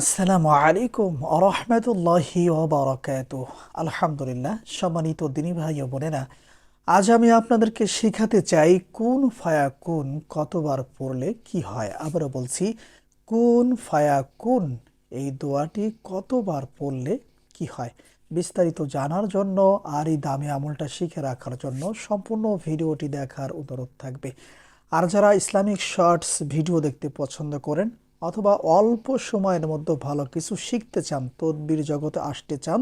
আসসালামু আলাইকুম আরহামতুল্লাহি ওবরাকাত আলহামদুলিল্লাহ, সম্মানিত দিনী ভাই ও বোনেরা, আজ আমি আপনাদেরকে শেখাতে চাই কোন ফায়া কোন কতবার পড়লে কি হয়। আবারও বলছি, কোন ফায়া কোন এই দোয়াটি কতবার পড়লে কি হয়? বিস্তারিত জানার জন্য আর এই দামি আমলটা শিখে রাখার জন্য সম্পূর্ণ ভিডিওটি দেখার অনুরোধ থাকবে। আর যারা ইসলামিক শর্টস ভিডিও দেখতে পছন্দ করেন অথবা অল্প সময়ের মধ্যে ভালো কিছু শিখতে চান, তদবির জগতে আসতে চান,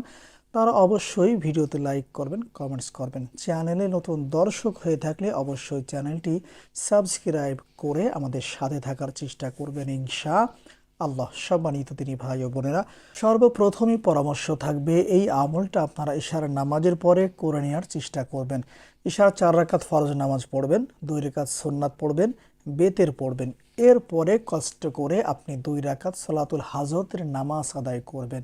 তারা অবশ্যই ভিডিওতে লাইক করবেন, কমেন্টস করবেন। চ্যানেলে নতুন দর্শক হয়ে থাকলে অবশ্যই চ্যানেলটি সাবস্ক্রাইব করে আমাদের সাথে থাকার চেষ্টা করবেন ইনশা আল্লাহ। সম্মানিত তিনি ভাই ও বোনেরা, সর্বপ্রথমই পরামর্শ থাকবে, এই আমলটা আপনারা ইশার নামাজের পরে করে নেওয়ার চেষ্টা করবেন। ইশার চার রাকাত ফরজ নামাজ পড়বেন, দুই রেখাত সোননাথ পড়বেন বেতের পড়বেন। এরপরে কষ্ট করে আপনি দুই রাকাত সলাতুল হাজতের নামাজ আদায় করবেন।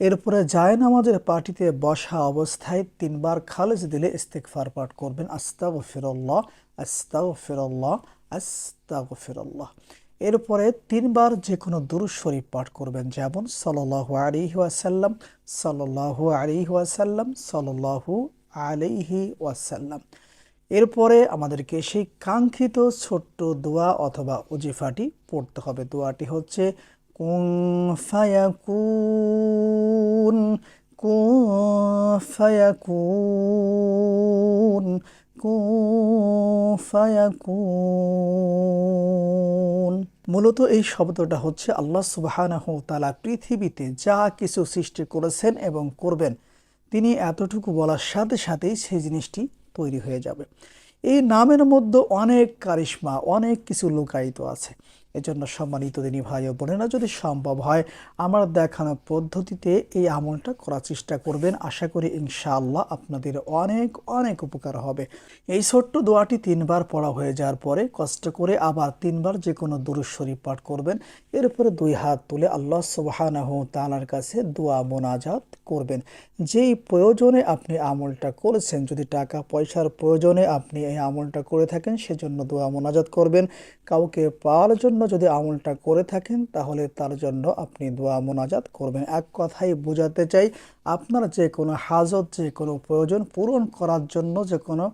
এরপরে জায় নামাজের পার্টিতে বসা অবস্থায় তিনবার খালেজ দিলে ইস্তেকফার পাঠ করবেন। আস্তাগ ফিরল্লাহ আস্তাগ ফিরল্লাহ আস্তাগ ফিরল্লাহ এরপরে তিনবার যে কোনো দুরুদ শরীফ পাঠ করবেন। যেমন সল্লাহু আলিহি ওয়াসাল্লাম সল্লাহু আলিহি ওয়াসাল্লাম সল্লাহু আলিহি ওয়াসাল্লাম। এরপরে আমাদেরকে সেই কাঙ্ক্ষিত ছোট্ট দোয়া অথবা অজিফাটি পড়তে হবে। দোয়াটি হচ্ছে কুং ফায়াকুন কুং ফায়াকুন কুং ফায়াকুন। মূলত এই শব্দটা হচ্ছে আল্লাহ সুবাহানাহ তালা পৃথিবীতে যা কিছু সৃষ্টি করেছেন এবং করবেন। তিনি এতটুকু বলার সাথে সাথেই সেই জিনিসটি তৈরি হয়ে যাবে। এই নামের মধ্যে অনেক কারিশ্মা, অনেক কিছু লুকায়িত আছে। এজন্য সম্মানিত দিনী ভাই ও বোনেরা, যদি সম্ভব হয়, আমার দেখানো পদ্ধতিতে এই আমলটা করার চেষ্টা করবেন। আশা করি ইনশাআল্লাহ আপনাদের অনেক অনেক উপকার হবে। এই ছোট্ট দোয়াটি তিনবার পড়া হয়ে যাওয়ার পরে কষ্ট করে আবার তিনবার যে কোনো দুরুদ পাঠ করবেন। এরপরে দুই হাত তুলে আল্লাহ সুবাহানাহ তালার কাছে দোয়া মোনাজাত করবেন। যেই প্রয়োজনে আপনি আমলটা করেছেন, যদি টাকা পয়সার প্রয়োজনে আপনি এই আমলটা করে থাকেন, সেজন্য দোয়া মোনাজাত করবেন। কাউকে পাওয়ার জন্য যদি আমলটা করে থাকেন, তাহলে তার জন্য আপনি দোয়া মোনাজাত করবেন। এক কথাই বোঝাতে চাই, আপনার যে কোনো হাজত যে কোনো প্রয়োজন পূরণ করার জন্য যে কোনো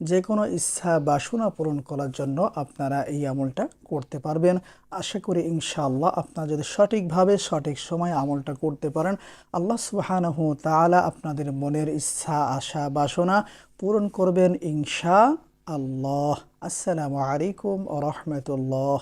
যে কোনো ইচ্ছা বাসনা পূরণ করার জন্য আপনারা এই আমলটা করতে পারবেন। আশা করি ইনশাআল্লাহ আপনারা যদি সঠিকভাবে সঠিক সময় আমলটা করতে পারেন, আল্লাহ সুবাহানহু তালা আপনাদের মনের ইচ্ছা, আশা বাসনা পূরণ করবেন ইনশা আল্লাহ আসসালামু আলাইকুম রহমতুল্লাহ।